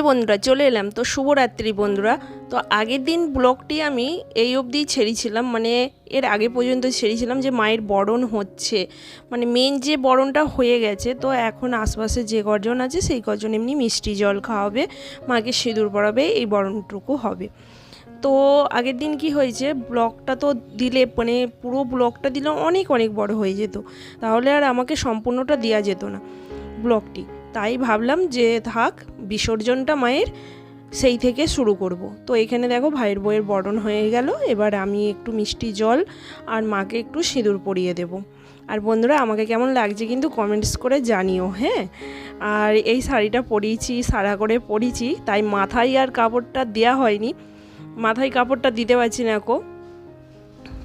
যে বন্ধুরা চলে এলাম, তো শুভরাত্রি বন্ধুরা। তো আগের দিন ব্লগটি আমি এই অবধি ছেড়েছিলাম মানে এর আগে পর্যন্ত ছেড়েছিলাম যে মায়ের বরণ হচ্ছে। মানে মেন যে বরণটা হয়ে গেছে, তো এখন আশপাশে যে কজন আছে, সেই কজন এমনি মিষ্টি জল খাওয়াবে, মাকে সিঁদুর পড়াবে এই বরণটুকু হবে। তো আগের দিন কি হয়েছে, ব্লগটা তো দিলে মানে পুরো ব্লগটা দিলে অনেক অনেক বড় হয়ে যেত। তাহলে আর আমাকে সম্পূর্ণটা দেওয়া যেত না, ব্লগটি। তাই ভাবলাম যে থাক, বিসর্জনটা মায়ের, সেই থেকে শুরু করব। তো এখানে দেখো ভাইয়ের বইয়ের বরণ হয়ে গেল, এবার আমি একটু মিষ্টি জল আর মাকে একটু সিঁদুর পরিয়ে দেব। আর বন্ধুরা, আমাকে কেমন লাগছে কিন্তু কমেন্টস করে জানিও হ্যাঁ? আর এই শাড়িটা পরিয়েছি, সারা করে পরিয়েছি, তাই মাথায় আর কাপড়টা দেওয়া হয়নি। মাথায় কাপড়টা দিতে পারছি না কো।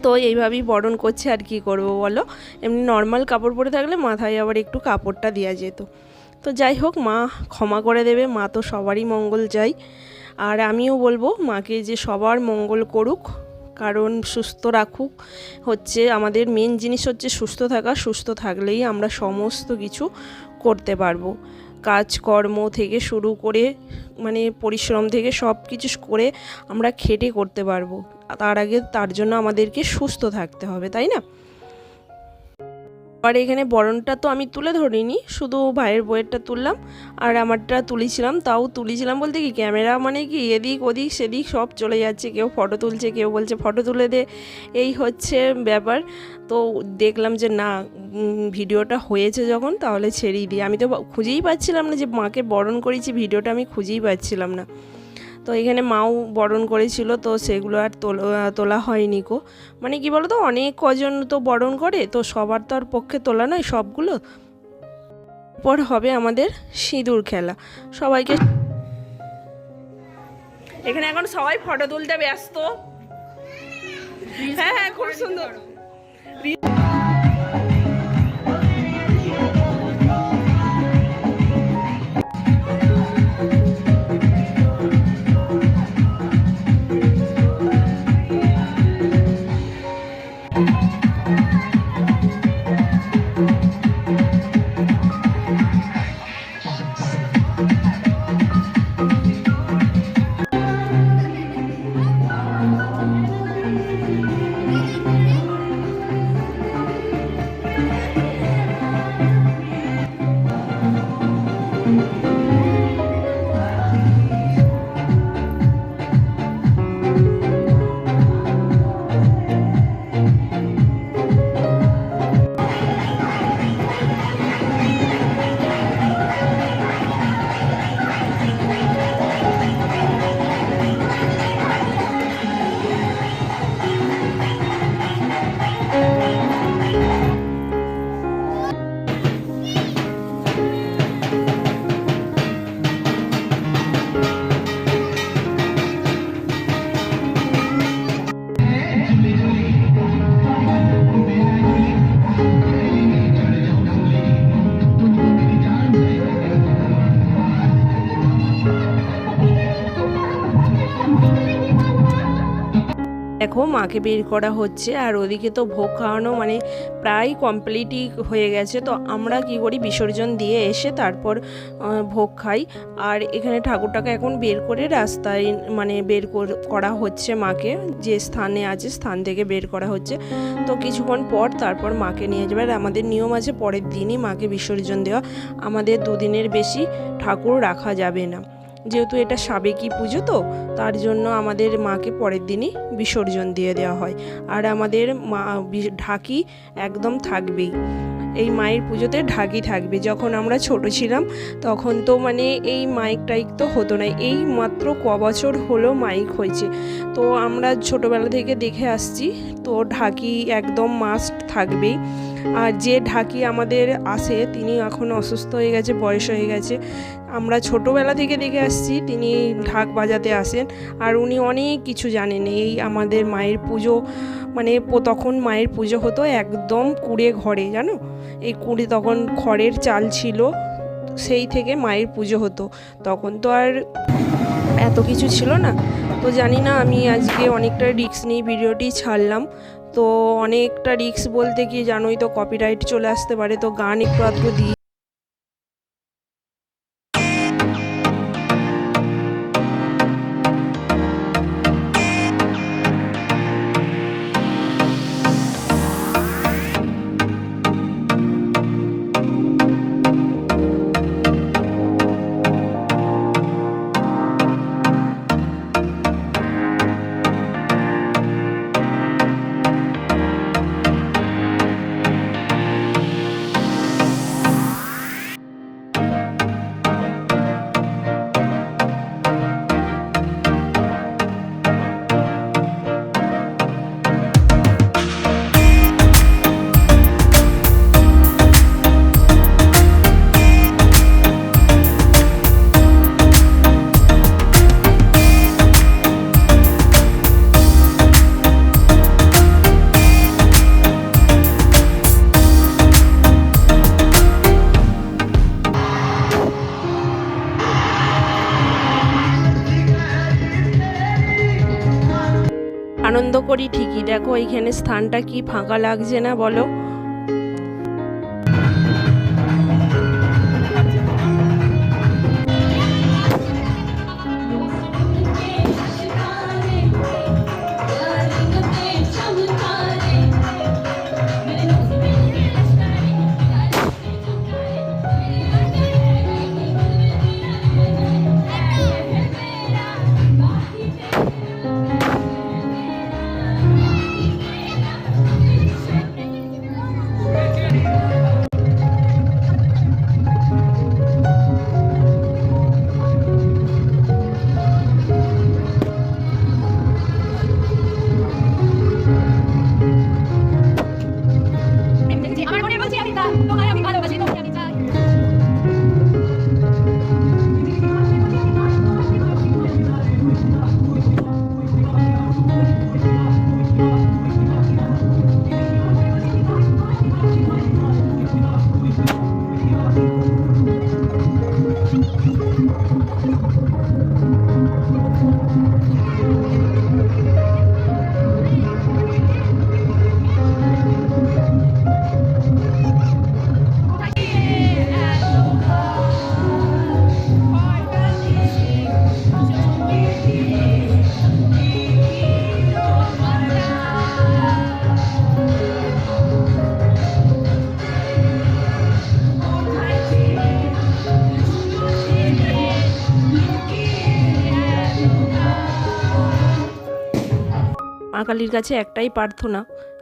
তো এইভাবেই বরণ করছে আর কি করব বলো? এমনি নর্মাল কাপড় পরে থাকলে মাথায় আবার একটু কাপড়টা দেওয়া যেত। তো যাই হোক, মা ক্ষমা করে দেবে, মা তো সবারই মঙ্গল চাই। আর আমিও বলব, মাকে যে সবার মঙ্গল করুক, কারণ সুস্থ রাখুক, হচ্ছে আমাদের মেন জিনিস হচ্ছে সুস্থ থাকা, সুস্থ থাকলেই আমরা সমস্ত কিছু করতে পারব। কাজকর্ম থেকে শুরু করে মানে পরিশ্রম থেকে সব কিছু করে আমরা খেটে করতে পারব। তার আগে, তার জন্য আমাদেরকে সুস্থ থাকতে হবে, তাই না? আর এখানে বরণটা তো আমি তুলে ধরিনি, শুধু ভাইয়ের বইয়েরটা তুললাম আর আমারটা তুলেছিলাম, তাও তুলেছিলাম বলতে কি, ক্যামেরা মানে কি, এদিক ওদিক সেদিক সব চলে যাচ্ছে, কেউ ফটো তুলছে, কেউ বলছে ফটো তুলে দে, এই হচ্ছে ব্যাপার। তো দেখলাম যে না ভিডিওটা হয়েছে যখন তাহলে ছেড়েই দিই। আমি তো খুঁজেই পাচ্ছিলাম না যে মাকে বরণ করেছি, ভিডিওটা আমি খুঁজেই পাচ্ছিলাম না। তো এখানে মাও বরণ করেছিল, তো সেগুলো আর তোলা হয়নি কো মানে কি বলো তো অনেক কজন তো বরণ করে, তো সবার তো আর পক্ষে তোলা নয় সবগুলো। পর হবে আমাদের সিঁদুর খেলা। সবাইকে এখানে এখন সবাই ফটো তুলতে ব্যস্ত। হ্যাঁ হ্যাঁ খুব সুন্দর। দেখো, মাকে বের করা হচ্ছে আর ওদিকে তো ভোগ খাওয়ানো মানে প্রায় কমপ্লিটই হয়ে গেছে। তো আমরা কি করি, বিসর্জন দিয়ে এসে তারপর ভোগ খাই। আর এখানে ঠাকুরটাকে এখন বের করে রাস্তায় মানে বের করা হচ্ছে মাকে। যে স্থানে আছে, স্থান থেকে বের করা হচ্ছে। তো কিছুক্ষণ পর তারপর মাকে নিয়ে যাবে। আর আমাদের নিয়ম আছে, পরের দিনই মাকে বিসর্জন দেওয়া। আমাদের দুদিনের বেশি ঠাকুর রাখা যাবে না। যেহেতু এটা সাবেকি পুজো তো, তার জন্য আমাদের মাকে পরের দিনই বিসর্জন দিয়ে দেওয়া হয়। আর আমাদের মা ঢাকি একদম থাকবেই। এই মায়ের পুজোতে ঢাকি থাকবে। যখন আমরা ছোট ছিলাম, তখন তো মানে এই মাইক টাইক তো হতো না। এই মাত্র ক বছর হলো মাইক হয়েছে। তো আমরা ছোটোবেলা থেকে দেখে আসছি, তো ঢাকি একদম মাস্ট থাকবেই। আর যে ঢাকি আমাদের আসে, তিনি এখন অসুস্থ হয়ে গেছে, বয়স হয়ে গেছে আমরা ছোটোবেলা থেকে দেখে আসছি, তিনি ঢাক বাজাতে আসেন আর উনি অনেক কিছু জানেন। এই আমাদের মায়ের পুজো মানে তখন মায়ের পুজো হতো একদম কুড়ে ঘরে, জানো? এই কুড়ে তখন খড়ের চাল ছিল, সেই থেকে মায়ের পুজো হতো। তখন তো আর এত কিছু ছিল না। তো জানি না, আমি আজকে অনেকটা রিক্স নিয়ে ভিডিওটি ছাড়লাম। তো অনেকটা রিক্স বলতে কি জানোই তো কপিরাইট চলে আসতে পারে, তো গান একটু আধটু দিই। করি ঠিকই। দেখো এইখানে স্থানটা কি ফাঁকা লাগছে না বলো? কালীর কাছে একটাই প্রার্থনা।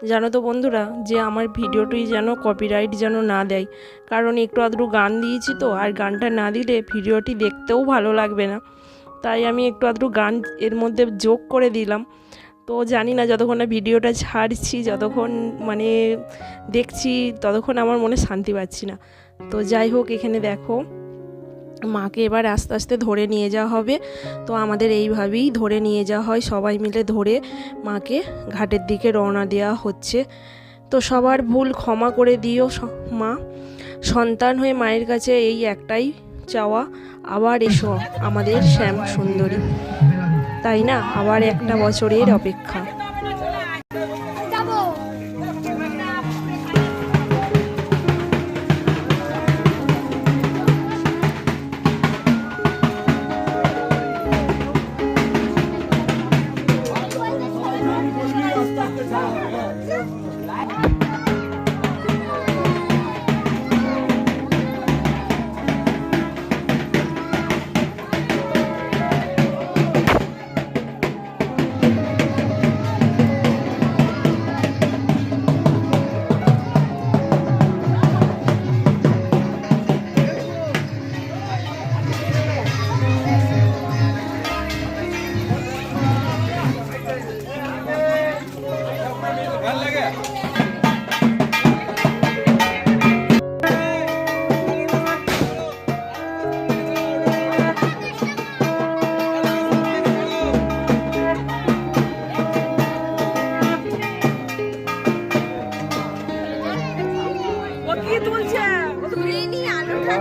জানো তো বন্ধুরা, যে আমার ভিডিওটি যেন কপিরাইট যেন না দেয়। কারণ একটু আধটু গান দিয়েছি তো, আর গানটা না দিলে ভিডিওটি দেখতেও ভালো লাগবে না। তাই আমি একটু আধটু গান এর মধ্যে যোগ করে দিলাম। তো জানি না যতক্ষণ না ভিডিওটা ছাড়ছি, যতক্ষণ মানে দেখছি, ততক্ষণ আমার মনে শান্তি পাচ্ছি না। তো যাই হোক, এখানে দেখো। মাকে এবার আস্তে আস্তে ধরে নিয়ে যাওয়া হবে। তো আমাদের এইভাবেই ধরে নিয়ে যাওয়া হয়, সবাই মিলে ধরে মাকে ঘাটের দিকে রওনা দেওয়া হচ্ছে। তো সবার ভুল ক্ষমা করে দিও মা। সন্তান হয়ে মায়ের কাছে এই একটাই চাওয়া, আবার এসো আমাদের শ্যাম সুন্দরী তাই না? আবার একটা বছরের অপেক্ষা। কি তুলছে? আলোটা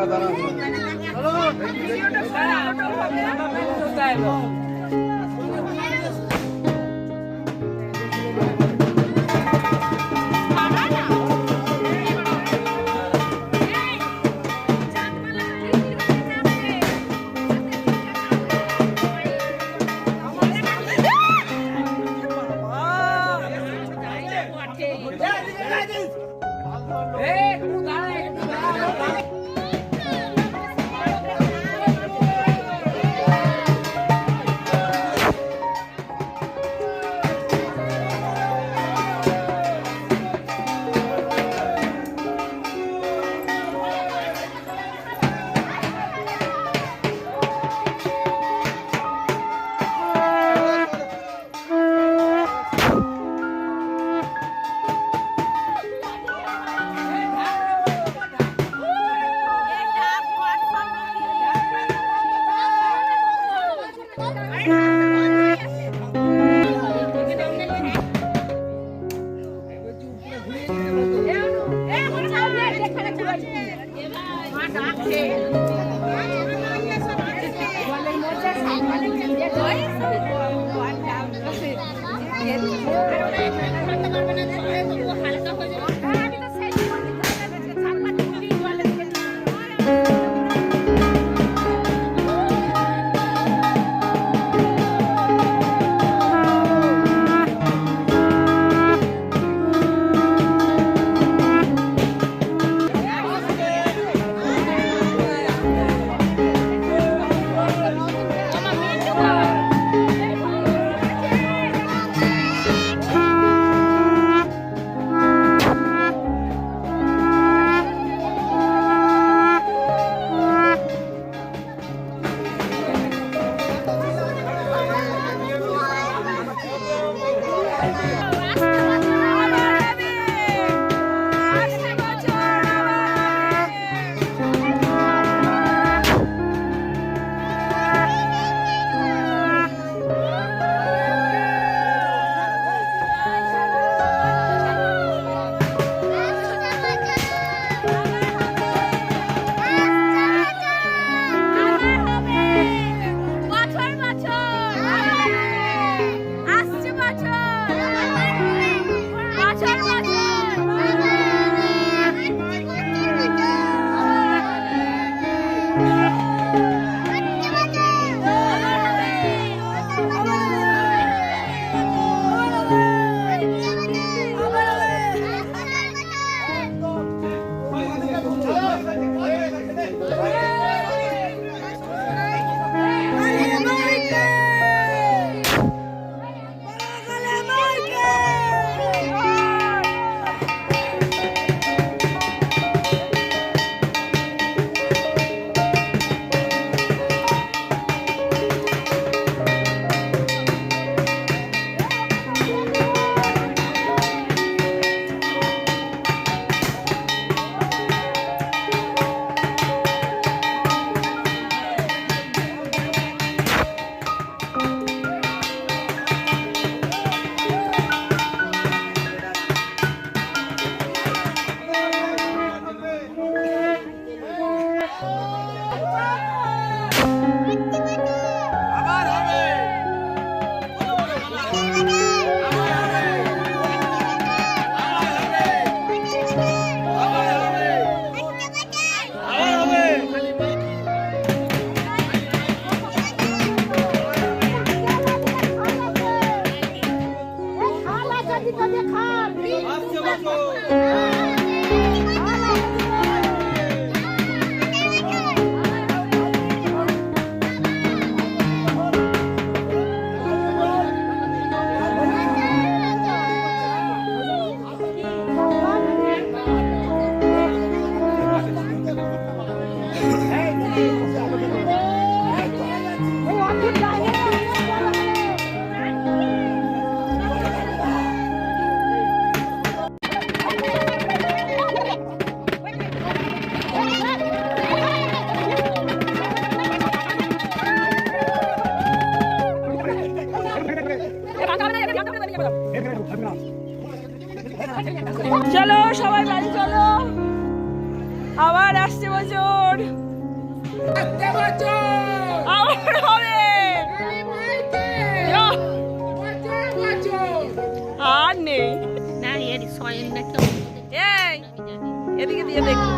এদিকে দিয়ে দেখি।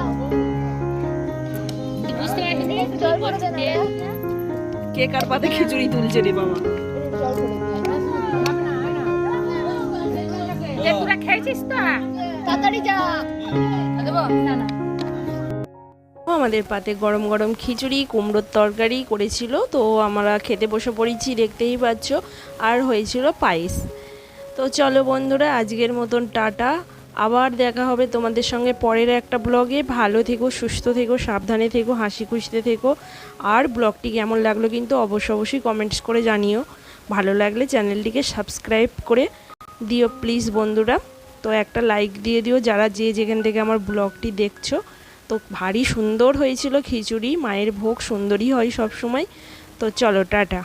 কে কার পাতে খিচুড়ি তুলছে রে বাবা? তোরা খেয়েছিস তো? তাড়াতাড়ি যা। দেবো? না না। আমাদের পাতে গরম গরম খিচুড়ি কুমড়োর তরকারি করেছিল তো আমরা খেতে বসে পড়েছি দেখতেই পাচ্ছ আর হয়েছিল পায়েস। তো চলো বন্ধুরা আজকের মতন টাটা। আবার দেখা হবে তোমাদের সঙ্গে পরের একটা ব্লগে। ভালো থেকো, সুস্থ থেকো, সাবধানে থেকো হাসি খুশিতে থেকো। আর ব্লগটি কেমন লাগল কিন্তু অবশ্য অবশ্যই কমেন্টস করে জানিও। ভালো লাগলে চ্যানেলটিকে সাবস্ক্রাইব করে দিও প্লিজ বন্ধুরা। তো একটা লাইক দিয়ে দিও যারা যে যেখান থেকে আমার ব্লগটি দেখছ। তো ভারী সুন্দর হয়েছিল খিচুড়ি, মায়ের ভোগ সুন্দরই হয় সব সময় তো চলো, টাটা।